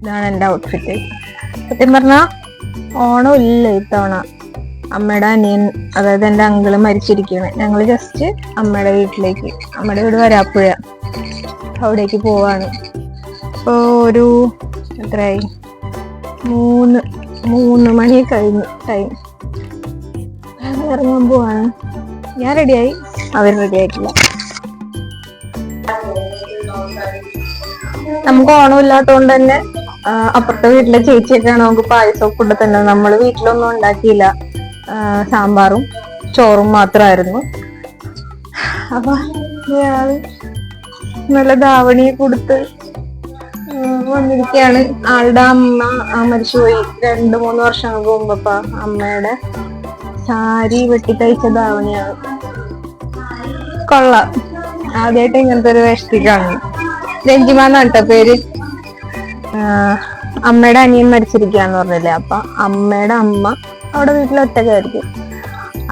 ഇതാണ് എന്റെ ഔട്ട്ഫിറ്റ് സത്യം പറഞ്ഞാൽ ഓണം ഇല്ല ഇത്തവണ. അമ്മയുടെ അനിയൻ അതായത് എന്റെ അങ്കിൾ മരിച്ചിരിക്കുകയാണ്. ഞങ്ങൾ ജസ്റ്റ് അമ്മയുടെ വീട്ടിലേക്ക് അമ്മയുടെ വീട് വരാപ്പുഴ. അവിടേക്ക് പോവാണ്. അപ്പോൾ ഒരു എത്രയായി? മൂന്ന് മൂന്ന് മണി കഴിഞ്ഞു ടൈം ഇറങ്ങാൻ പോവാണ്. ഞാൻ റെഡിയായി അവർ റെഡി ആയിട്ടില്ല. നമുക്ക് ഓണം ഇല്ലാത്തതുകൊണ്ട് തന്നെ അപ്പുറത്തെ വീട്ടിലെ ചേച്ചിയൊക്കെയാണ് നമുക്ക് പായസം ഫുഡ് തന്നെ. നമ്മൾ വീട്ടിലൊന്നും ഉണ്ടാക്കിയില്ല. സാമ്പാറും ചോറും മാത്രമായിരുന്നു അപ്പൊ നല്ല ധാവണിയെ കൊടുത്ത് വന്നിരിക്കുകയാണ് ആളുടെ അമ്മ മരിച്ചുപോയി. രണ്ട് മൂന്ന് വർഷങ്ങൾക്ക് മുമ്പ് അമ്മയുടെ സാരി വെട്ടി തയ്ച്ച ധാവണിയാണ് കൊള്ളാം. ആദ്യമായിട്ട് ഇങ്ങനത്തെ ഒരു വേഷത്തി കാണും രഞ്ജിമ എന്നാണ് പേര് അമ്മയുടെ അനിയൻ മരിച്ചിരിക്കാന്ന് പറഞ്ഞില്ലേ? അപ്പൊ അമ്മയുടെ അമ്മ അവിടെ വീട്ടിൽ ഒറ്റക്കായിരിക്കും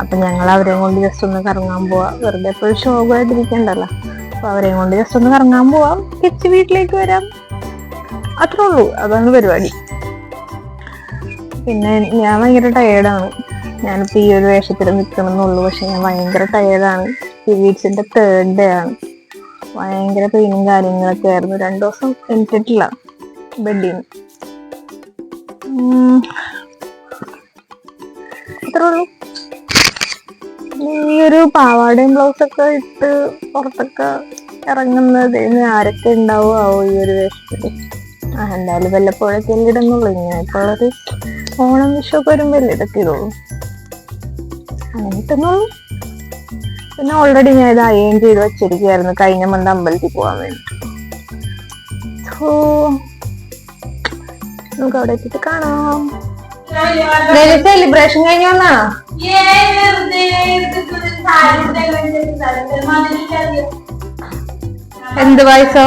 അപ്പൊ ഞങ്ങൾ അവരെയും കൊണ്ട് ജസ്റ്റ് ഒന്ന് കറങ്ങാൻ പോവാ. വെറുതെ എപ്പോഴും ശോകമായിട്ടിരിക്കണ്ടല്ലോ അപ്പൊ അവരെയും കൊണ്ട് ജസ്റ്റ് ഒന്ന് കറങ്ങാൻ പോവാം. തിരിച്ച് വീട്ടിലേക്ക് വരാം. അത്രേ ഉള്ളൂ. അതാണ് പരിപാടി. പിന്നെ ഞാൻ ഭയങ്കര ടയേർഡാണ് ഞാനിപ്പോൾ ഈ ഒരു വേഷത്തിൽ നിൽക്കണമെന്നുള്ളൂ പക്ഷെ ഞാൻ ഭയങ്കര ടയേർഡാണ് പീരീഡ്സിന്റെ തേർഡ് ഡേ ആണ്. ഭയങ്കര പെയിനും കാര്യങ്ങളൊക്കെ ആയിരുന്നു. രണ്ടു ദിവസം എനിക്കിട്ടില്ല ബെഡിൽ അത്രേ ഉള്ളൂ. ഈ ഒരു പാവാടയും ബ്ലൗസൊക്കെ ഇട്ട് പുറത്തൊക്കെ ഇറങ്ങുന്നത് ആരൊക്കെ ഉണ്ടാവോ ഈ ഒരു വേഷത്തിൽ? ആ എന്തായാലും വല്ലപ്പോഴൊക്കെ ഇടുന്നുള്ളൂ. ഇങ്ങനെ ഇപ്പോൾ ഉള്ളത് ഓണം വിഷമൊക്കെ വരുമ്പോ അല്ലേ ഇതൊക്കെ ഇടുള്ളൂ. അങ്ങനെ ഇട്ടുന്നുള്ളൂ പിന്നെ ഓൾറെഡി ഞാൻ ഇത് അയൺ ചെയ്ത് വെച്ചിരിക്കുകയായിരുന്നു. കഴിഞ്ഞ മന്ത് അമ്പലത്തിൽ പോകാൻ വേണ്ടി. സോ നമുക്ക് അവിടെ എത്തിയിട്ട് കാണാം. സെലിബ്രേഷൻ കഴിഞ്ഞു വന്നാ? എന്ത് വയസ്സോ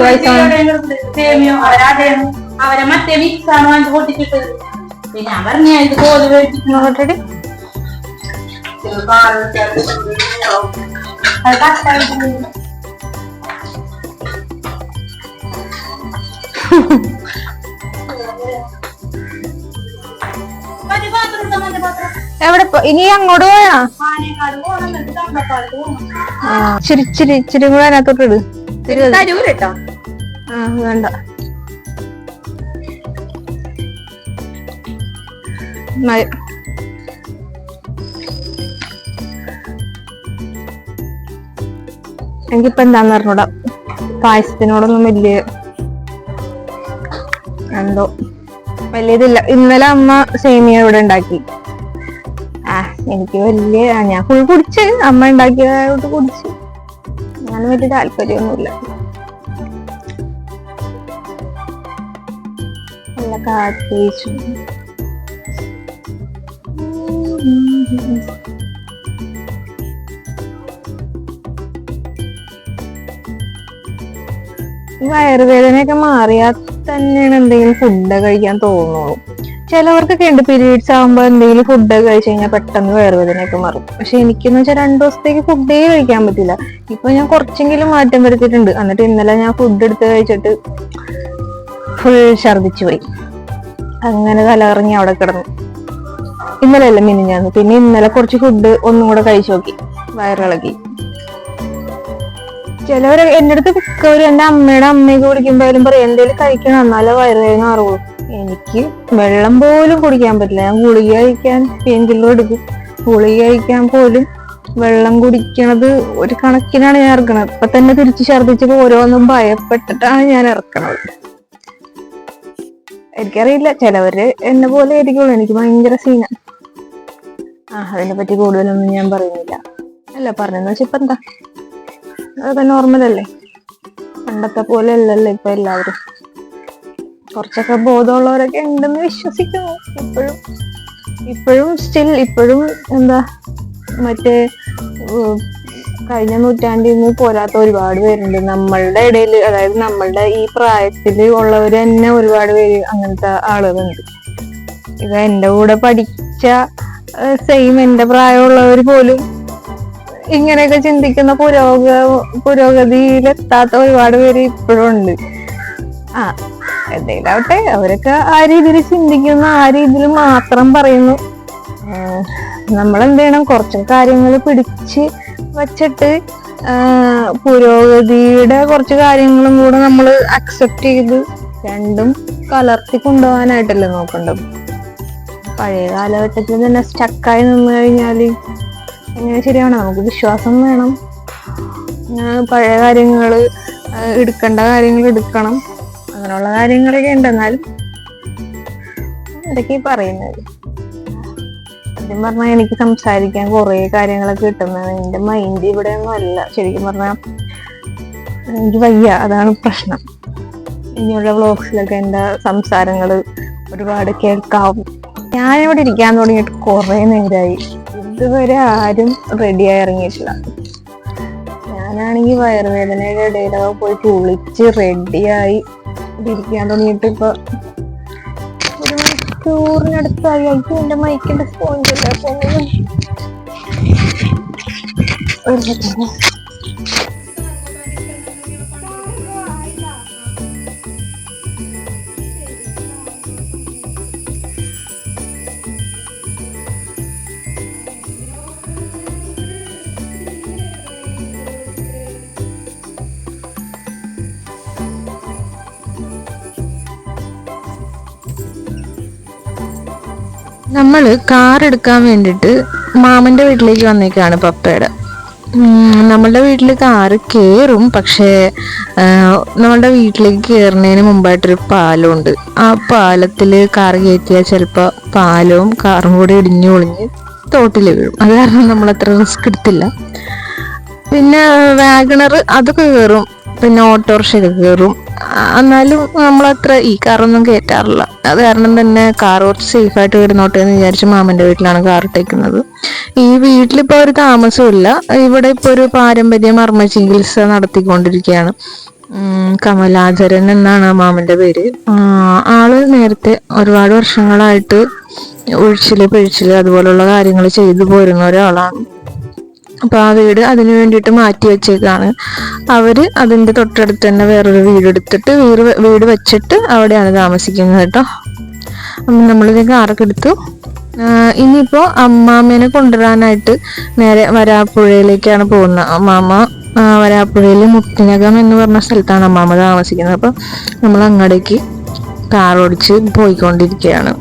വയസ്സാണ് അവരെ മറ്റേ മിക്സ് ആണ് വാങ്ങി പിന്നെ ഞാൻ പറഞ്ഞ ഇത് കോൽ. എവിടെ ഇനി അങ്ങോട്ട് പോയാ? ചിരി ചിരി ചിരി കൂടെ അതിനകത്തോട്ട് ഇട്. കേട്ടോ. ആ വേണ്ട. എനിക്കിപ്പോ എന്താന്ന് പറഞ്ഞൂടാ പായസത്തിനോടൊന്നും വലിയ എന്തോ. വലിയതില്ല. ഇന്നലെ അമ്മ സേമിയ ഇവിടെ ഉണ്ടാക്കി. ആ എനിക്ക് വലിയ ഞാൻ ഫുൾ കുടിച്ച്. അമ്മ ഉണ്ടാക്കിയതായോട്ട് കുടിച്ച്. ഞാൻ വലിയ താല്പര്യമൊന്നുമില്ല. നല്ല കാറ്റേച്ചും ഈ വയറുവേദനയൊക്കെ മാറിയാൽ തന്നെയാണ് എന്തെങ്കിലും ഫുഡ് കഴിക്കാൻ തോന്നുള്ളൂ. ചിലവർക്കൊക്കെ ഉണ്ട് പീരീഡ്സ് ആകുമ്പോൾ എന്തെങ്കിലും ഫുഡ് കഴിച്ചു കഴിഞ്ഞാൽ പെട്ടെന്ന് വയറുവേദനയൊക്കെ മാറും. പക്ഷെ എനിക്കെന്ന് വെച്ചാൽ രണ്ടു ദിവസത്തേക്ക് ഫുഡേ കഴിക്കാൻ പറ്റില്ല. ഇപ്പൊ ഞാൻ കുറച്ചെങ്കിലും മാറ്റം വരുത്തിയിട്ടുണ്ട്. എന്നിട്ട് ഇന്നലെ ഞാൻ ഫുഡ് എടുത്ത് കഴിച്ചിട്ട് ഫുൾ ഛർദിച്ചു പോയി. അങ്ങനെ തലകറങ്ങി അവിടെ കിടന്നു. ഇന്നലെ അല്ല മിനിഞ്ഞാന്ന് പിന്നെ ഇന്നലെ കുറച്ച് ഫുഡ് ഒന്നും കൂടെ കഴിച്ചു നോക്കി. വയറിളകി. ചിലവര് എന്റെ അടുത്ത് മിക്കവരും എന്റെ അമ്മയുടെ അമ്മയൊക്കെ വിളിക്കുമ്പോഴും പറയും എന്തെങ്കിലും കഴിക്കണം എന്നാലേ വയറുവേദന മാറുള്ളൂ. എനിക്ക് വെള്ളം പോലും കുടിക്കാൻ പറ്റില്ല. ഞാൻ ഗുളിക കഴിക്കാൻ പെയിൻ കില്ലർ എടുക്കും. ഗുളിക കഴിക്കാൻ പോലും വെള്ളം കുടിക്കണത് ഒരു കണക്കിനാണ് ഞാൻ ഇറക്കണത്. ഇപ്പൊ തന്നെ തിരിച്ച് ഛർദ്ദിച്ചപ്പോ ഓരോന്നും ഭയപ്പെട്ടിട്ടാണ് ഞാൻ ഇറക്കണത്. എനിക്കറിയില്ല ചിലവര് എന്നെ പോലെ ആയിരിക്കുള്ളൂ. എനിക്ക് ഭയങ്കര സീന. ആ അതിനെ പറ്റി കൂടുതലൊന്നും ഞാൻ പറയുന്നില്ല. അല്ല പറഞ്ഞെന്ന് വെച്ചാ ഇപ്പൊ എന്താ? അതൊക്കെ നോർമൽ അല്ലേ? പണ്ടത്തെ പോലെ അല്ലല്ലോ ഇപ്പൊ എല്ലാവരും. കുറച്ചൊക്കെ ബോധമുള്ളവരൊക്കെ ഉണ്ടെന്ന് വിശ്വസിക്കുന്നു. ഇപ്പോഴും ഇപ്പോഴും സ്റ്റിൽ ഇപ്പോഴും എന്താ മറ്റേ കഴിഞ്ഞ നൂറ്റാണ്ടിൽ നിന്ന് പോരാത്ത ഒരുപാട് പേരുണ്ട്. നമ്മളുടെ ഇടയിൽ അതായത് നമ്മളുടെ ഈ പ്രായത്തിൽ ഉള്ളവർ തന്നെ ഒരുപാട് പേര് അങ്ങനത്തെ ആളുകളുണ്ട്. ഇത് എന്റെ കൂടെ പഠിച്ച സെയിം എന്റെ പ്രായമുള്ളവർ പോലും ഇങ്ങനെയൊക്കെ ചിന്തിക്കുന്ന പുരോഗ പുരോഗതിയിലെത്താത്ത ഒരുപാട് പേര് ഇപ്പോഴും ഉണ്ട്. ആ എന്തെങ്കിലും ആവട്ടെ അവരൊക്കെ ആ രീതിയിൽ ചിന്തിക്കുന്ന ആ രീതിയിൽ മാത്രം പറയുന്നു. നമ്മൾ എന്ത് ചെയ്യണം കുറച്ച് കാര്യങ്ങൾ പിടിച്ച് വച്ചിട്ട് പുരോഗതിയുടെ കുറച്ച് കാര്യങ്ങളും കൂടെ നമ്മൾ അക്സെപ്റ്റ് ചെയ്ത് രണ്ടും കലർത്തി കൊണ്ടുപോകാനായിട്ടല്ലേ നോക്കേണ്ടത്? പഴയ കാലഘട്ടത്തിൽ തന്നെ സ്റ്റക്കായി നിന്ന് കഴിഞ്ഞാൽ എങ്ങനെ ശരിയാണ് നമുക്ക് വിശ്വാസം വേണം. പഴയ കാര്യങ്ങൾ എടുക്കേണ്ട കാര്യങ്ങൾ എടുക്കണം. അങ്ങനെയുള്ള കാര്യങ്ങളൊക്കെ ഉണ്ടെന്നാലും ഇടയ്ക്ക് പറയുന്നത്. സത്യം പറഞ്ഞാൽ എനിക്ക് സംസാരിക്കാൻ കുറേ കാര്യങ്ങളൊക്കെ കിട്ടുന്നത് എന്റെ മൈൻഡ് ഇവിടെ ഒന്നും അല്ല. ശരിക്കും പറഞ്ഞാൽ എനിക്ക് വയ്യ. അതാണ് പ്രശ്നം. ഇനിയുള്ള വ്ളോഗ്സിലൊക്കെ എന്റെ സംസാരങ്ങൾ ഒരുപാട് കേൾക്കാവും ഞാനിവിടെ ഇരിക്കാൻ തുടങ്ങിയിട്ട് കുറേ നേരമായി ഇതുവരെ ആരും റെഡിയായി ഇറങ്ങിയിട്ടില്ല. ഞാനാണെങ്കിൽ വയറുവേദനയുടെ ഇടയിലൊക്കെ പോയി കുളിച്ച് റെഡിയായി ഇരിക്കാൻ തുടങ്ങിയിട്ട് ഇപ്പൊ ഒരു മണിക്കൂറിനടുത്തായി എനിക്ക് എന്റെ മൈക്കിന്റെ ഫോൺ അല്ലേ പോകുന്നത് ഒരു സെക്കൻഡ് നമ്മൾ കാർ എടുക്കാൻ വേണ്ടിട്ട് മാമന്റെ വീട്ടിലേക്ക് വന്നേക്കാണ് പപ്പയുടെ. നമ്മളുടെ വീട്ടിൽ കാറ് കയറും പക്ഷേ നമ്മളുടെ വീട്ടിലേക്ക് കയറുന്നതിന് മുമ്പായിട്ടൊരു പാലമുണ്ട്. ആ പാലത്തിൽ കാറ് കയറ്റിയാൽ ചിലപ്പോൾ പാലവും കാറും കൂടി ഇടിഞ്ഞു ഒളിഞ്ഞ് തോട്ടിൽ വീഴും. അത് കാരണം നമ്മൾ അത്ര റിസ്ക് എടുത്തില്ല. പിന്നെ വാഗണർ അതൊക്കെ കയറും പിന്നെ ഓട്ടോറിക്ഷയൊക്കെ കയറും എന്നാലും നമ്മൾ അത്ര ഈ കാറൊന്നും കയറ്റാറില്ല അത് കാരണം തന്നെ കാർ കുറച്ച് സേഫ് ആയിട്ട് വരുന്നോട്ടെ എന്ന് വിചാരിച്ച് മാമന്റെ വീട്ടിലാണ് കാർ ഇട്ടേക്കുന്നത്. ഈ വീട്ടിലിപ്പോ ഒരു താമസമില്ല ഇവിടെ ഇപ്പൊ ഒരു പാരമ്പര്യ മർമ്മ ചികിത്സ നടത്തിക്കൊണ്ടിരിക്കുകയാണ്. കമലാചരൻ എന്നാണ് മാമന്റെ പേര്. ആൾ നേരത്തെ ഒരുപാട് വർഷങ്ങളായിട്ട് ഒഴിച്ചിൽ പിഴിച്ചിൽ അതുപോലുള്ള കാര്യങ്ങൾ ചെയ്തു പോരുന്ന ഒരാളാണ്. അപ്പൊ ആ വീട് അതിനു വേണ്ടിയിട്ട് മാറ്റി വെച്ചേക്കാണ്. അവർ അതിന്റെ തൊട്ടടുത്ത് തന്നെ വേറൊരു വീട് എടുത്തിട്ട് വീട് വീട് വെച്ചിട്ട് അവിടെയാണ് താമസിക്കുന്നത് കേട്ടോ. അപ്പം നമ്മളിത് കാറൊക്കെ എടുത്തു. ഇനിയിപ്പോൾ ഇനിയിപ്പോ അമ്മാമ്മേനെ കൊണ്ടുവരാനായിട്ട് നേരെ വരാപ്പുഴയിലേക്കാണ് പോകുന്നത്. അമ്മാമ്മ വരാപ്പുഴയിൽ മുട്ടിനകം എന്ന് പറഞ്ഞ സ്ഥലത്താണ് അമ്മാമ്മ താമസിക്കുന്നത്. അപ്പം നമ്മൾ അങ്ങടേക്ക് കാർ ഓടിച്ച് പോയിക്കൊണ്ടിരിക്കുകയാണ്.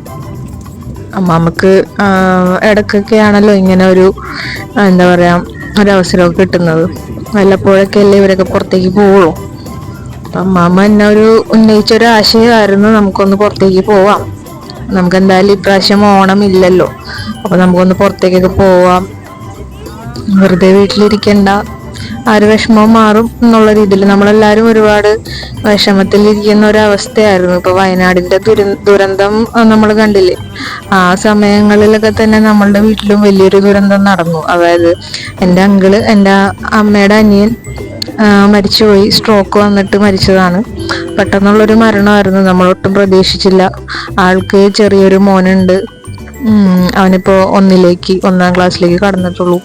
അമ്മാമ്മക്ക് ആണല്ലോ ഇങ്ങനെ ഒരു എന്താ പറയാ ഒരവസരമൊക്കെ കിട്ടുന്നത്. വല്ലപ്പോഴൊക്കെ അല്ലേ ഇവരൊക്കെ പുറത്തേക്ക് പോവുള്ളൂ. അപ്പൊ അമ്മാമ്മ എന്നെ ഒരു ഉന്നയിച്ച ഒരു ആശയമായിരുന്നു നമുക്കൊന്ന് പുറത്തേക്ക് പോവാം. നമുക്ക് എന്തായാലും ഇപ്രാവശ്യം ഓണം ഇല്ലല്ലോ. അപ്പൊ നമുക്കൊന്ന് പുറത്തേക്കൊക്കെ പോവാം. വെറുതെ വീട്ടിലിരിക്കണ്ട. ആ ഒരു വിഷമവും മാറും എന്നുള്ള രീതിയിൽ നമ്മളെല്ലാരും ഒരുപാട് വിഷമത്തിൽ ഇരിക്കുന്ന ഒരവസ്ഥയായിരുന്നു. ഇപ്പൊ വയനാടിന്റെ ദുര ദുരന്തം നമ്മൾ കണ്ടില്ലേ? ആ സമയങ്ങളിലൊക്കെ തന്നെ നമ്മളുടെ വീട്ടിലും വലിയൊരു ദുരന്തം നടന്നു. അതായത് എന്റെ അങ്കിൾ എന്റെ അമ്മയുടെ അനിയൻ മരിച്ചുപോയി. സ്ട്രോക്ക് വന്നിട്ട് മരിച്ചതാണ്. പെട്ടെന്നുള്ളൊരു മരണമായിരുന്നു. നമ്മളൊട്ടും പ്രതീക്ഷിച്ചില്ല. ആൾക്ക് ചെറിയൊരു മോനുണ്ട്. ഉം, അവനിപ്പോ ഒന്നിലേക്ക് ഒന്നാം ക്ലാസ്സിലേക്ക് കടന്നിട്ടുള്ളൂ.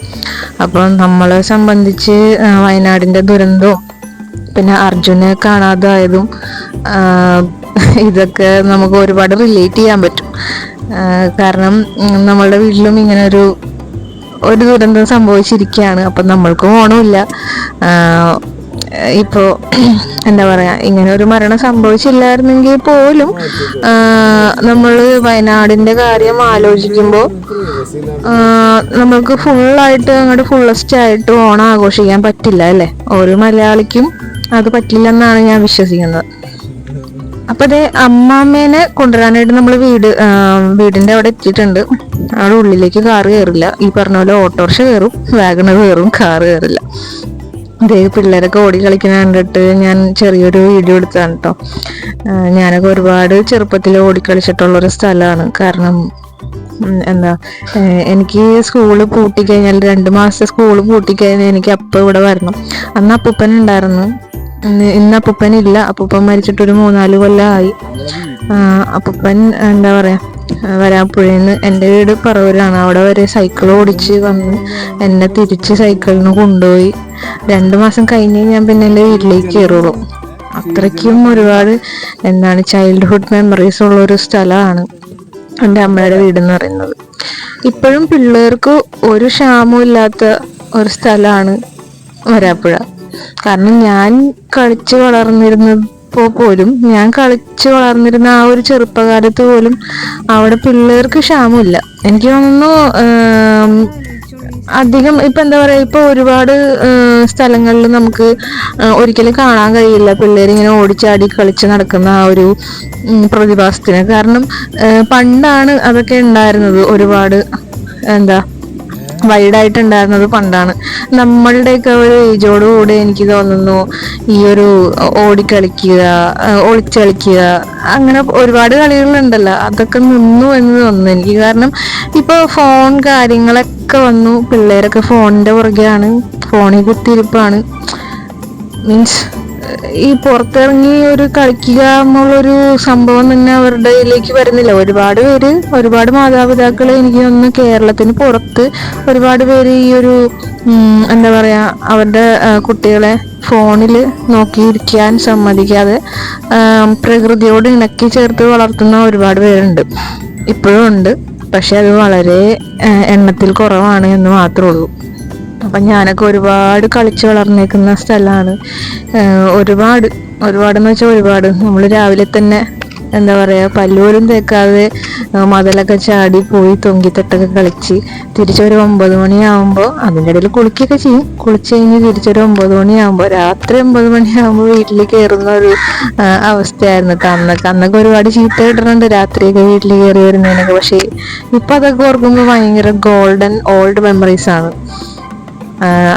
അപ്പോൾ നമ്മളെ സംബന്ധിച്ച് വയനാടിന്റെ ദുരന്തവും പിന്നെ അർജുനെ കാണാതായതും ഇതൊക്കെ നമുക്ക് ഒരുപാട് റിലേറ്റ് ചെയ്യാൻ പറ്റും. കാരണം നമ്മളുടെ വീട്ടിലും ഇങ്ങനെ ഒരു ഒരു ദുരന്തം സംഭവിച്ചിരിക്കുകയാണ്. അപ്പം നമ്മൾക്കും ഓണമില്ല. ഇപ്പോ എന്താ പറയാ ഇങ്ങനെ ഒരു മരണം സംഭവിച്ചില്ലായിരുന്നെങ്കിൽ പോലും നമ്മൾ വയനാടിന്റെ കാര്യം ആലോചിക്കുമ്പോൾ നമ്മൾക്ക് ഫുള്ളായിട്ട് അങ്ങോട്ട് ഫുള്ളസ്റ്റ് ആയിട്ട് ഓണം ആഘോഷിക്കാൻ പറ്റില്ല അല്ലേ? ഒരു മലയാളിക്കും അത് പറ്റില്ല എന്നാണ് ഞാൻ വിശ്വസിക്കുന്നത്. അപ്പൊ അതെ അമ്മാമ്മേനെ കൊണ്ടുവരാനായിട്ട് നമ്മൾ വീട് വീടിന്റെ അവിടെ എത്തിയിട്ടുണ്ട്. അവിടെ ഉള്ളിലേക്ക് കാറ് കയറില്ല ഈ പറഞ്ഞ പോലെ ഓട്ടോറിക്ഷ കയറും വാഗണർ കയറും കാറ് കയറില്ല ഇതേ പിള്ളേരൊക്കെ ഓടി കളിക്കുന്ന കണ്ടിട്ട് ഞാൻ ചെറിയൊരു വീഡിയോ എടുത്തതാണ് കേട്ടോ ഞാനൊക്കെ ഒരുപാട് ചെറുപ്പത്തിൽ ഓടിക്കളിച്ചിട്ടുള്ളൊരു സ്ഥലമാണ്. കാരണം എന്താ എനിക്ക് സ്കൂൾ പൂട്ടിക്കഴിഞ്ഞാൽ രണ്ട് മാസത്തെ സ്കൂൾ പൂട്ടിക്കഴിഞ്ഞാൽ എനിക്ക് അപ്പം ഇവിടെ വരണം. അന്ന് അപ്പൂപ്പൻ ഉണ്ടായിരുന്നു. ഇന്ന് അപ്പൂപ്പൻ ഇല്ല. അപ്പൂപ്പൻ മരിച്ചിട്ടൊരു മൂന്നാൽ കൊല്ലമായി അപ്പൂപ്പൻ എന്താ പറയാ ആ, നിന്ന് എന്റെ വീട് പറവൂരാണ് അവിടെ വരെ സൈക്കിൾ ഓടിച്ച് വന്ന് എന്നെ തിരിച്ച് സൈക്കിളിന് കൊണ്ടുപോയി. രണ്ട് മാസം കഴിഞ്ഞ് ഞാൻ പിന്നെ എന്റെ വീട്ടിലേക്ക് കയറുള്ളൂ. അത്രയ്ക്കും ഒരുപാട് എന്താണ് ചൈൽഡ്ഹുഡ് മെമ്മറീസ് ഉള്ള ഒരു സ്ഥലമാണ് എന്റെ അമ്മയുടെ വീട് എന്ന് പറയുന്നത്. ഇപ്പോഴും പിള്ളേർക്ക് ഒരു ക്ഷാമവും ഇല്ലാത്ത ഒരു സ്ഥലമാണ് വരാപ്പുഴ. കാരണം ഞാൻ കളിച്ച് വളർന്നിരുന്നപ്പോ പോലും ഞാൻ കളിച്ചു വളർന്നിരുന്ന ആ ഒരു ചെറുപ്പകാലത്ത് പോലും അവിടെ പിള്ളേർക്ക് ക്ഷാമമില്ല. എനിക്ക് തോന്നുന്നു അധികം ഇപ്പൊ എന്താ പറയാ ഇപ്പൊ ഒരുപാട് സ്ഥലങ്ങളിൽ നമുക്ക് ഒരിക്കലും കാണാൻ കഴിയില്ല പിള്ളേർ ഇങ്ങനെ ഓടിച്ചാടി കളിച്ച് നടക്കുന്ന ആ ഒരു പ്രതിഭാസത്തിന്. കാരണം പണ്ടാണ് അതൊക്കെ ഉണ്ടായിരുന്നത് ഒരുപാട് എന്താ വൈഡായിട്ടുണ്ടായിരുന്നത് പണ്ടാണ്. നമ്മളുടെയൊക്കെ ഒരു ഏജോട് കൂടെ എനിക്ക് തോന്നുന്നു ഈ ഒരു ഓടിക്കളിക്കുക ഒളിച്ചളിക്കുക അങ്ങനെ ഒരുപാട് കളികളുണ്ടല്ലോ. അതൊക്കെ നിന്നു എന്ന് തോന്നുന്നു എനിക്ക്. കാരണം ഇപ്പൊ ഫോൺ കാര്യങ്ങളൊക്കെ വന്നു. പിള്ളേരൊക്കെ ഫോണിന്റെ പുറകെയാണ്. ഫോണിൽ കുത്തിയിരിപ്പാണ്. മീൻസ് ഈ പുറത്തിറങ്ങി ഒരു കളിക്കുക എന്നുള്ളൊരു സംഭവം തന്നെ അവരുടെ ഇതിലേക്ക് വരുന്നില്ല. ഒരുപാട് പേര് ഒരുപാട് മാതാപിതാക്കൾ എനിക്ക് തോന്നുന്നു കേരളത്തിന് പുറത്ത് ഒരുപാട് പേര് ഈ ഒരു എന്താ പറയുക അവരുടെ കുട്ടികളെ ഫോണിൽ നോക്കിയിരിക്കാൻ സമ്മതിക്കാതെ പ്രകൃതിയോട് ഇണക്കി ചേർത്ത് വളർത്തുന്ന ഒരുപാട് പേരുണ്ട്. ഇപ്പോഴും ഉണ്ട്. പക്ഷെ അത് വളരെ എണ്ണത്തിൽ കുറവാണ് എന്ന് മാത്രമേ ഉള്ളൂ. അപ്പം ഞാനൊക്കെ ഒരുപാട് കളിച്ച് വളർന്നേക്കുന്ന സ്ഥലമാണ് ഒരുപാട് ഒരുപാടെന്ന് വെച്ചാൽ ഒരുപാട്. നമ്മൾ രാവിലെ തന്നെ എന്താ പറയുക പല്ലുപോലും തേക്കാതെ മതിലൊക്കെ ചാടി പോയി തൊങ്കിത്തൊട്ടൊക്കെ കളിച്ച് തിരിച്ചൊരു ഒമ്പത് മണിയാകുമ്പോൾ അതിന്റെ ഇടയിൽ കുളിക്കുകയൊക്കെ ചെയ്യും. കുളിച്ച് കഴിഞ്ഞ് തിരിച്ചൊരു ഒമ്പത് മണിയാകുമ്പോൾ രാത്രി ഒമ്പത് മണിയാകുമ്പോൾ വീട്ടിൽ കയറുന്ന ഒരു അവസ്ഥയായിരുന്നു. കേട്ടോ അന്നൊക്കെ അന്നൊക്കെ ഒരുപാട് ചീത്ത കിട്ടുന്നുണ്ട് രാത്രിയൊക്കെ വീട്ടിൽ കയറി വരുന്നതിനൊക്കെ. പക്ഷേ ഇപ്പം അതൊക്കെ ഓർക്കുമ്പോൾ ഭയങ്കര ഗോൾഡൻ ഓൾഡ് മെമ്മറീസ് ആണ്.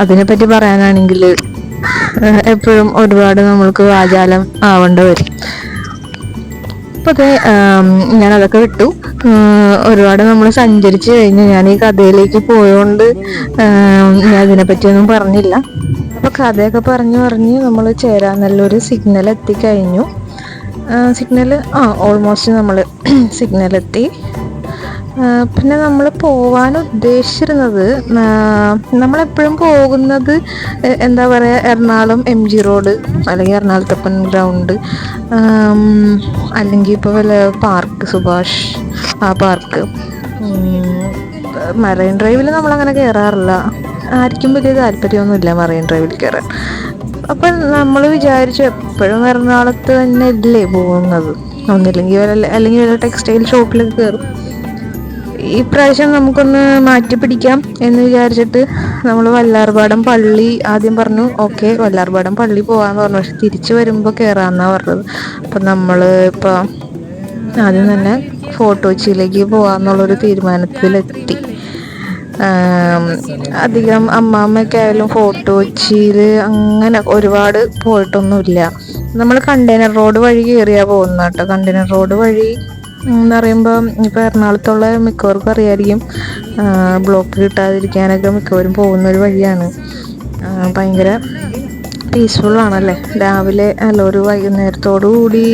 അതിനെപ്പറ്റി പറയാനാണെങ്കിൽ എപ്പോഴും ഒരുപാട് നമ്മൾക്ക് വാചാലം ആവേണ്ട വരും. അപ്പൊ അതെ ഞാൻ അതൊക്കെ വിട്ടു. ഒരുപാട് നമ്മൾ സഞ്ചരിച്ചു കഴിഞ്ഞ് ഞാൻ ഈ കഥയിലേക്ക് പോയോണ്ട് ഞാൻ അതിനെപ്പറ്റിയൊന്നും പറഞ്ഞില്ല. അപ്പോൾ കഥയൊക്കെ പറഞ്ഞു പറഞ്ഞ് നമ്മൾ ചേരാനല്ലൊരു സിഗ്നൽ എത്തിക്കഴിഞ്ഞു സിഗ്നൽ ആ ഓൾമോസ്റ്റ് നമ്മൾ സിഗ്നൽ എത്തി പിന്നെ നമ്മൾ പോവാൻ ഉദ്ദേശിച്ചിരുന്നത് നമ്മളെപ്പോഴും പോകുന്നത് എന്താ പറയുക എറണാകുളം എം ജി റോഡ് അല്ലെങ്കിൽ എറണാകുളത്തപ്പൻ ഗ്രൗണ്ട് അല്ലെങ്കിൽ ഇപ്പോൾ വല്ല പാർക്ക് സുഭാഷ് ആ പാർക്ക് മറൈൻ ഡ്രൈവിൽ നമ്മളങ്ങനെ കയറാറില്ല ആർക്കും വലിയ താല്പര്യമൊന്നുമില്ല മറൈൻ ഡ്രൈവിൽ കയറാൻ അപ്പം നമ്മൾ വിചാരിച്ചു എപ്പോഴും എറണാകുളത്ത് തന്നെ അല്ലേ പോകുന്നത്? ഒന്നില്ലെങ്കിൽ അല്ലെങ്കിൽ വല്ല ടെക്സ്റ്റൈൽ ഷോപ്പിലൊക്കെ കയറും ഈ പ്രാവശ്യം നമുക്കൊന്ന് മാറ്റി പിടിക്കാം എന്ന് വിചാരിച്ചിട്ട് നമ്മൾ വല്ലാർപാടം പള്ളി ആദ്യം പറഞ്ഞു ഓക്കെ വല്ലാർപാടം പള്ളി പോവാന്ന് പറഞ്ഞു. പക്ഷെ തിരിച്ചു വരുമ്പോൾ കയറാമെന്നാണ് പറഞ്ഞത്. അപ്പം നമ്മൾ ഇപ്പോൾ ആദ്യം തന്നെ ഫോട്ടോച്ചിയിലേക്ക് പോകാമെന്നുള്ളൊരു തീരുമാനത്തിലെത്തി. അധികം അമ്മാമ്മയൊക്കെ ആയാലും ഫോട്ടോച്ചിയിൽ അങ്ങനെ ഒരുപാട് പോയിട്ടൊന്നുമില്ല. നമ്മൾ കണ്ടെയ്നർ റോഡ് വഴി കയറിയാൽ പോകുന്ന കേട്ടോ കണ്ടെയ്നർ റോഡ് വഴി എന്ന് പറയുമ്പോൾ ഇപ്പോൾ എറണാകുളത്തുള്ള മിക്കവർക്കും അറിയായിരിക്കും ബ്ലോക്ക് കിട്ടാതിരിക്കാനൊക്കെ മിക്കവരും പോകുന്ന ഒരു വഴിയാണ്. ഭയങ്കര പീസ്ഫുള്ളാണല്ലേ രാവിലെ അല്ല ഒരു വൈകുന്നേരത്തോടു കൂടി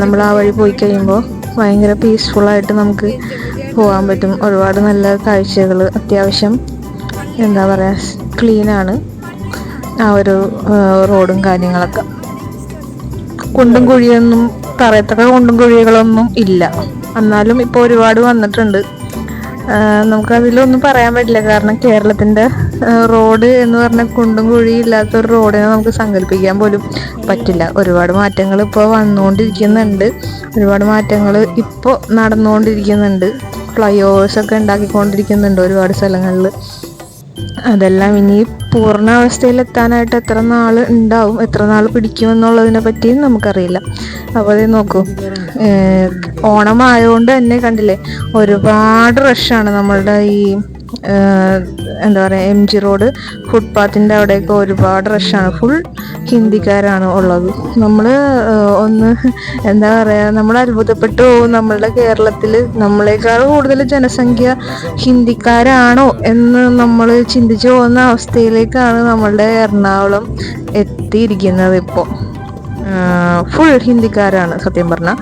നമ്മൾ ആ വഴി പോയി കഴിയുമ്പോൾ ഭയങ്കര പീസ്ഫുള്ളായിട്ട് നമുക്ക് പോകാൻ പറ്റും. ഒരുപാട് നല്ല കാഴ്ചകൾ അത്യാവശ്യം എന്താ പറയുക ക്ലീനാണ് ആ ഒരു റോഡും കാര്യങ്ങളൊക്കെ. കുണ്ടും കുഴിയൊന്നും പറയത്തക്ക കുണ്ടും കുഴികളൊന്നും ഇല്ല. എന്നാലും ഇപ്പോൾ ഒരുപാട് വന്നിട്ടുണ്ട്. നമുക്കതിലൊന്നും പറയാൻ പറ്റില്ല. കാരണം കേരളത്തിന്റെ റോഡ് എന്ന് പറഞ്ഞാൽ കുണ്ടും കുഴിയും ഇല്ലാത്ത ഒരു റോഡിനെ നമുക്ക് സങ്കല്പിക്കാൻ പോലും പറ്റില്ല. ഒരുപാട് മാറ്റങ്ങൾ ഇപ്പോൾ വന്നുകൊണ്ടിരിക്കുന്നുണ്ട് ഒരുപാട് മാറ്റങ്ങൾ ഇപ്പോൾ നടന്നുകൊണ്ടിരിക്കുന്നുണ്ട് ഫ്ലൈ ഓവേഴ്സൊക്കെ ഉണ്ടാക്കിക്കൊണ്ടിരിക്കുന്നുണ്ട് ഒരുപാട് സ്ഥലങ്ങളിൽ അതെല്ലാം ഇനി പൂർണാവസ്ഥയിൽ എത്താനായിട്ട് എത്ര നാൾ ഉണ്ടാവും എത്ര നാൾ പിടിക്കുമെന്നുള്ളതിനെ പറ്റിയും നമുക്കറിയില്ല. അപ്പോൾ അതേ നോക്കൂ. ഓണം ആയതുകൊണ്ട് തന്നെ കണ്ടില്ലേ ഒരുപാട് റഷാണ് നമ്മളുടെ ഈ എന്താ പറയുക എം ജി റോഡ് ഫുട്പാത്തിന്റെ അവിടെയൊക്കെ ഒരുപാട് റഷാണ് ഫുൾ ഹിന്ദിക്കാരാണ് ഉള്ളത്. നമ്മൾ ഒന്ന് എന്താ പറയുക നമ്മൾ അത്ഭുതപ്പെട്ടു പോകും. നമ്മളുടെ കേരളത്തിൽ നമ്മളെക്കാൾ കൂടുതൽ ജനസംഖ്യ ഹിന്ദിക്കാരാണോ എന്ന് നമ്മൾ ചിന്തിച്ചു പോകുന്ന അവസ്ഥയിലേക്കാണ് നമ്മളുടെ എറണാകുളം എത്തിയിരിക്കുന്നത് ഇപ്പോൾ ഫുൾ ഹിന്ദിക്കാരാണ് സത്യം പറഞ്ഞാൽ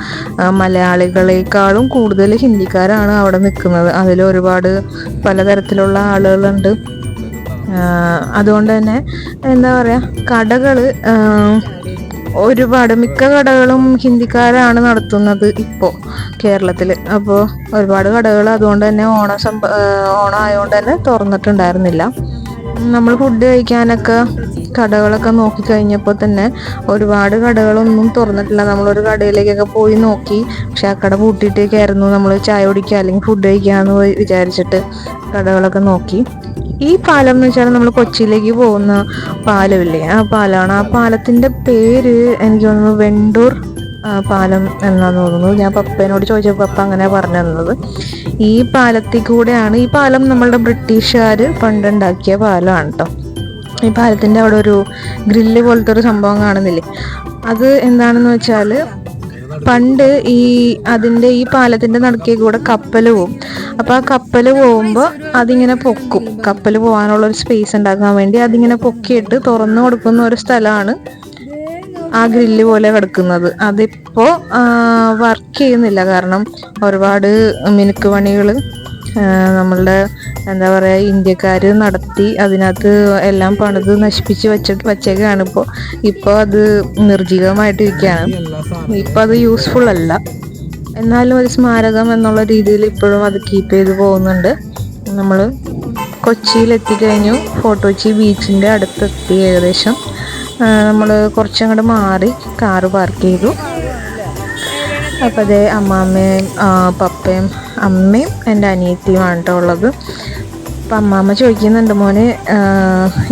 മലയാളികളെക്കാളും കൂടുതൽ ഹിന്ദിക്കാരാണ് അവിടെ നിൽക്കുന്നത് അതിൽ ഒരുപാട് പലതരത്തിലുള്ള ആളുകളുണ്ട്. അതുകൊണ്ട് തന്നെ എന്താ പറയുക കടകൾ ഒരുപാട് മിക്ക കടകളും ഹിന്ദിക്കാരാണ് നടത്തുന്നത് ഇപ്പോൾ കേരളത്തിൽ അപ്പോൾ ഒരുപാട് കടകൾ അതുകൊണ്ട് തന്നെ ഓണ സംഭ ഓണം ആയതുകൊണ്ട് തന്നെ തുറന്നിട്ടുണ്ടായിരുന്നില്ല. നമ്മൾ ഫുഡ് കഴിക്കാനൊക്കെ കടകളൊക്കെ നോക്കി കഴിഞ്ഞപ്പോൾ തന്നെ ഒരുപാട് കടകളൊന്നും തുറന്നിട്ടില്ല. നമ്മളൊരു കടയിലേക്കൊക്കെ പോയി നോക്കി. പക്ഷെ ആ കട പൂട്ടിയിട്ടേക്കായിരുന്നു നമ്മൾ ചായ കുടിക്കുക അല്ലെങ്കിൽ ഫുഡ് കഴിക്കാന്ന് വിചാരിച്ചിട്ട് കടകളൊക്കെ നോക്കി. ഈ പാലം എന്ന് വെച്ചാൽ നമ്മൾ കൊച്ചിയിലേക്ക് പോകുന്ന പാലമില്ലേ? ആ പാലമാണ് ആ പാലത്തിന്റെ പേര് എനിക്ക് തോന്നുന്നു വെണ്ടൂർ പാലം എന്നാന്ന് തോന്നുന്നു. ഞാൻ പപ്പേനോട് ചോദിച്ചപ്പോൾ പപ്പ അങ്ങനെ പറഞ്ഞു തന്നത്. ഈ പാലത്തിൽ കൂടെയാണ് ഈ പാലം നമ്മളുടെ ബ്രിട്ടീഷുകാർ പണ്ടുണ്ടാക്കിയ പാലമാണ് കേട്ടോ ഈ പാലത്തിന്റെ അവിടെ ഒരു ഗ്രില്ല് പോലത്തെ ഒരു സംഭവം കാണുന്നില്ലേ? അത് എന്താണെന്ന് വെച്ചാൽ പണ്ട് ഈ അതിന്റെ ഈ പാലത്തിന്റെ നടുക്കേ കൂടെ കപ്പൽ പോവും. അപ്പൊ ആ കപ്പൽ പോകുമ്പോൾ അതിങ്ങനെ പൊക്കും. കപ്പൽ പോകാനുള്ള ഒരു സ്പേസ് ഉണ്ടാക്കാൻ വേണ്ടി അതിങ്ങനെ പൊക്കിയിട്ട് തുറന്നു കൊടുക്കുന്ന ഒരു സ്ഥലമാണ് ആ ഗ്രില്ല് പോലെ കിടക്കുന്നത്. അതിപ്പോ വർക്ക് ചെയ്യുന്നില്ല. കാരണം ഒരുപാട് മിനുക്ക് പണികൾ നമ്മളുടെ എന്താ പറയുക ഇന്ത്യക്കാർ നടത്തി അതിനകത്ത് എല്ലാം പണിത് നശിപ്പിച്ച് വെച്ചിട്ട് വച്ചേക്കാണ് ഇപ്പോൾ ഇപ്പോൾ അത് നിർജീവമായിട്ടിരിക്കുകയാണ് ഇപ്പോൾ അത് യൂസ്ഫുൾ അല്ല. എന്നാലും ഒരു സ്മാരകം എന്നുള്ള രീതിയിൽ ഇപ്പോഴും അത് കീപ്പ് ചെയ്ത് പോകുന്നുണ്ട്. നമ്മൾ കൊച്ചിയിൽ എത്തിക്കഴിഞ്ഞു ഫോർട്ട് കൊച്ചി ബീച്ചിന്റെ അടുത്തെത്തി ഏകദേശം. നമ്മൾ കുറച്ചങ്ങോട്ട് മാറി കാറ് പാർക്ക് ചെയ്തു. അപ്പോൾ അതേ അമ്മാമ്മയും പപ്പയും അമ്മയും എന്റെ അനിയത്തിയുമാണ് കേട്ടോ ഉള്ളത്. അപ്പം അമ്മാമ്മ ചോദിക്കുന്നുണ്ട് മോനെ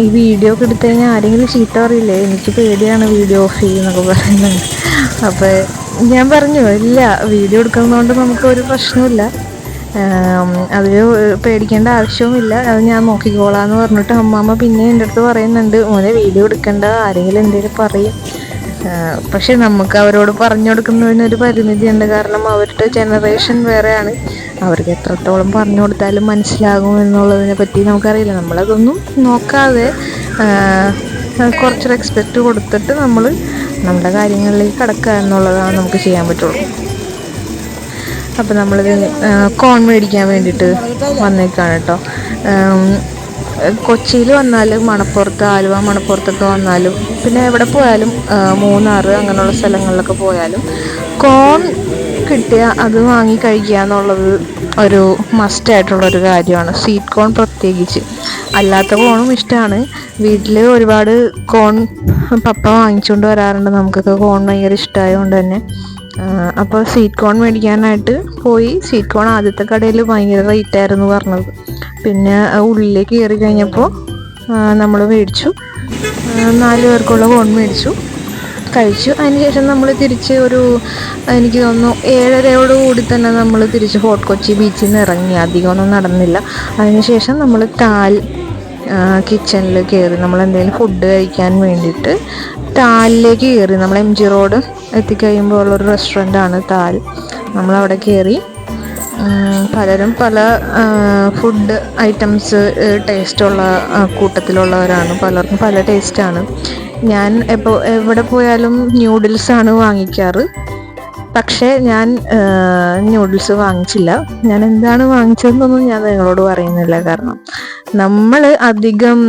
ഈ വീഡിയോ ഒക്കെ എടുത്തു കഴിഞ്ഞാൽ ആരെങ്കിലും ചീത്ത പറയില്ലേ? എനിക്ക് പേടിയാണ് വീഡിയോ ഓഫ് ചെയ്യുന്നൊക്കെ പറയുന്നുണ്ട് അപ്പോൾ ഞാൻ പറഞ്ഞു ഇല്ല വീഡിയോ എടുക്കുന്നതുകൊണ്ട് നമുക്ക് ഒരു പ്രശ്നമില്ല അതിൽ പേടിക്കേണ്ട ആവശ്യവുമില്ല. അത് ഞാൻ നോക്കിക്കോളാന്ന് പറഞ്ഞിട്ട് അമ്മാമ്മ പിന്നെ എന്റെ അടുത്ത് പറയുന്നുണ്ട് മോനെ വീഡിയോ എടുക്കണ്ട ആരെങ്കിലും എന്തെങ്കിലും പറയും. പക്ഷെ നമുക്ക് അവരോട് പറഞ്ഞു കൊടുക്കുന്നതിനൊരു പരിമിതിയുണ്ട്. കാരണം അവരുടെ ജനറേഷൻ വേറെയാണ്. അവർക്ക് എത്രത്തോളം പറഞ്ഞു കൊടുത്താലും മനസ്സിലാകും എന്നുള്ളതിനെ പറ്റി നമുക്കറിയില്ല. നമ്മളതൊന്നും നോക്കാതെ കുറച്ചൊരു എക്സ്പെക്റ്റ് കൊടുത്തിട്ട് നമ്മൾ നമ്മുടെ കാര്യങ്ങളിലേക്ക് കടക്കുക എന്നുള്ളതാണ് നമുക്ക് ചെയ്യാൻ പറ്റുള്ളൂ. അപ്പം നമ്മളിത് കോൺ മേടിക്കാൻ വേണ്ടിയിട്ട് വന്നേക്കാണ് കേട്ടോ കൊച്ചിയിൽ വന്നാലും മണപ്പുറത്ത് ആലുവ മണപ്പുറത്തൊക്കെ വന്നാലും പിന്നെ എവിടെ പോയാലും മൂന്നാർ അങ്ങനെയുള്ള സ്ഥലങ്ങളിലൊക്കെ പോയാലും കോൺ കിട്ടിയ അത് വാങ്ങി കഴിക്കുക എന്നുള്ളത് ഒരു മസ്റ്റായിട്ടുള്ളൊരു കാര്യമാണ്. സ്വീറ്റ് കോൺ പ്രത്യേകിച്ച്. അല്ലാത്ത കോണും ഇഷ്ടമാണ് വീട്ടിൽ ഒരുപാട് കോൺ പപ്പ വാങ്ങിച്ചുകൊണ്ട് വരാറുണ്ട്. നമുക്കൊക്കെ കോൺ ഭയങ്കര ഇഷ്ടമായതുകൊണ്ട് തന്നെ. അപ്പോൾ സ്വീറ്റ് കോൺ മേടിക്കാനായിട്ട് പോയി. സ്വീറ്റ് കോൺ ആദ്യത്തെ കടയിൽ ഭയങ്കര റേറ്റ് ആയിരുന്നു പറഞ്ഞത്. പിന്നെ ഉള്ളിലേക്ക് കയറി കഴിഞ്ഞപ്പോൾ നമ്മൾ മേടിച്ചു. നാല് പേർക്കുള്ള കോൺ മേടിച്ചു. കഴിച്ചു. അതിനുശേഷം നമ്മൾ തിരിച്ച് ഒരു എനിക്ക് തോന്നുന്നു ഏഴരയോട് കൂടി തന്നെ നമ്മൾ തിരിച്ച് ഫോർട്ട് കൊച്ചി ബീച്ചിൽ നിന്ന് ഇറങ്ങി. അധികമൊന്നും നടന്നില്ല. അതിനുശേഷം നമ്മൾ താൽ കിച്ചണിൽ കയറി നമ്മൾ എന്തെങ്കിലും ഫുഡ് കഴിക്കാൻ വേണ്ടിയിട്ട് താലിലേക്ക് കയറി നമ്മൾ എം ജി റോഡ് എത്തിക്കഴിയുമ്പോൾ ഉള്ളൊരു ആണ് താൽ. നമ്മളവിടെ കയറി പലരും പല ഫുഡ് ഐറ്റംസ് ടേസ്റ്റുള്ള കൂട്ടത്തിലുള്ളവരാണ്. പലർക്കും പല ടേസ്റ്റാണ് ഞാൻ എപ്പോൾ എവിടെ പോയാലും ന്യൂഡിൽസാണ് വാങ്ങിക്കാറ്. പക്ഷേ ഞാൻ ന്യൂഡിൽസ് വാങ്ങിച്ചില്ല. ഞാൻ എന്താണ് വാങ്ങിച്ചതെന്നൊന്നും ഞാൻ നിങ്ങളോട് പറയുന്നില്ല. കാരണം നമ്മൾ അധികം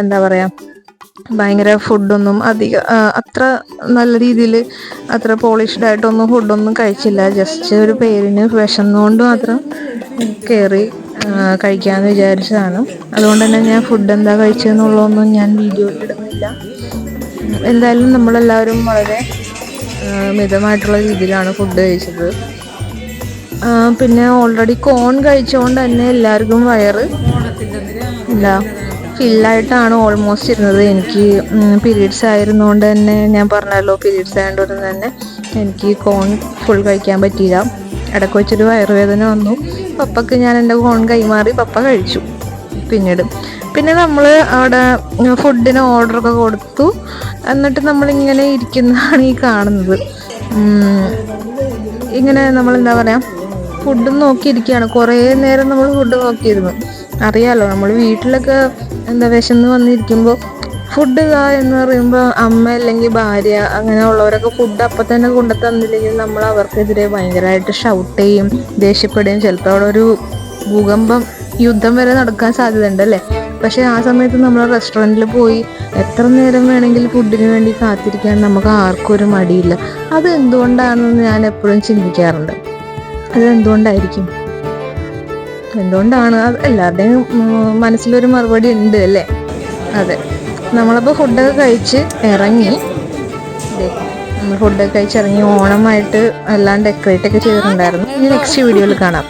എന്താ പറയുക ഭയങ്കര ഫുഡൊന്നും അധികം അത്ര നല്ല രീതിയിൽ അത്ര പോളിഷ്ഡ് ആയിട്ടൊന്നും ഫുഡൊന്നും കഴിച്ചില്ല. ജസ്റ്റ് ഒരു പേരിന് വിശന്നുകൊണ്ട് മാത്രം കയറി കഴിക്കാമെന്ന് വിചാരിച്ചതാണ്. അതുകൊണ്ട് തന്നെ ഞാൻ ഫുഡ് എന്താ കഴിച്ചതെന്നുള്ളതൊന്നും ഞാൻ വീഡിയോ ഇടുന്നില്ല. എന്തായാലും നമ്മളെല്ലാവരും വളരെ മിതമായിട്ടുള്ള രീതിയിലാണ് ഫുഡ് കഴിച്ചത്. പിന്നെ ഓൾറെഡി കോൺ കഴിച്ചുകൊണ്ട് തന്നെ എല്ലാവർക്കും വയറ് എന്താ ഫില്ലായിട്ടാണ് ഓൾമോസ്റ്റ് ഇരുന്നത്. എനിക്ക് പീരീഡ്സ് ആയിരുന്നുകൊണ്ട് തന്നെ ഞാൻ പറഞ്ഞല്ലോ പീരീഡ്സ് ആയതുകൊണ്ട് തന്നെ എനിക്ക് കോൺ ഫുൾ കഴിക്കാൻ പറ്റിയില്ല. ഇടയ്ക്ക് വെച്ചൊരു വയറുവേദന വന്നു. പപ്പക്ക് ഞാൻ എന്റെ കോൺ കൈമാറി പപ്പ കഴിച്ചു. പിന്നീട് പിന്നെ നമ്മൾ അവിടെ ഫുഡിന് ഓർഡറൊക്കെ കൊടുത്തു. എന്നിട്ട് നമ്മളിങ്ങനെ ഇരിക്കുന്നതാണ് ഈ കാണുന്നത്. ഇങ്ങനെ നമ്മൾ എന്താ പറയുക ഫുഡ് നോക്കിയിരിക്കുകയാണ്. കുറേ നേരം നമ്മൾ ഫുഡ് നോക്കിയിരുന്നു. അറിയാലോ നമ്മൾ വീട്ടിലൊക്കെ എന്താ വിശന്ന് വന്നിരിക്കുമ്പോൾ ഫുഡ് എന്ന് പറയുമ്പോൾ അമ്മ അല്ലെങ്കിൽ ഭാര്യ അങ്ങനെ ഉള്ളവരൊക്കെ ഫുഡ് അപ്പം തന്നെ കൊണ്ടു തന്നില്ലെങ്കിൽ നമ്മൾ അവർക്കെതിരെ ഭയങ്കരമായിട്ട് ഷൗട്ട് ചെയ്യും ദേഷ്യപ്പെടുകയും ചിലപ്പോൾ അവിടെ ഒരു ഭൂകമ്പം യുദ്ധം വരെ നടക്കാൻ സാധ്യതയുണ്ട് അല്ലേ? പക്ഷെ ആ സമയത്ത് നമ്മൾ റെസ്റ്റോറന്റിൽ പോയി എത്ര നേരം വേണമെങ്കിലും ഫുഡിന് വേണ്ടി കാത്തിരിക്കാൻ നമുക്ക് ആർക്കും ഒരു മടിയില്ല. അത് എന്തുകൊണ്ടാണെന്ന് ഞാൻ എപ്പോഴും ചിന്തിക്കാറുണ്ട്. അത് എന്തുകൊണ്ടായിരിക്കും എന്തുകൊണ്ടാണ്? എല്ലാവരുടെയും മനസ്സിലൊരു മറുപടി ഉണ്ട് അല്ലേ? അതെ. നമ്മളപ്പോൾ ഫുഡൊക്കെ കഴിച്ച് ഇറങ്ങി. ഫുഡൊക്കെ കഴിച്ച് ഇറങ്ങി. ഓണമായിട്ട് എല്ലാം ഡെക്കറേറ്റ് ഒക്കെ ചെയ്തിട്ടുണ്ടായിരുന്നു. ഇനി നെക്സ്റ്റ് വീഡിയോയിൽ കാണാം.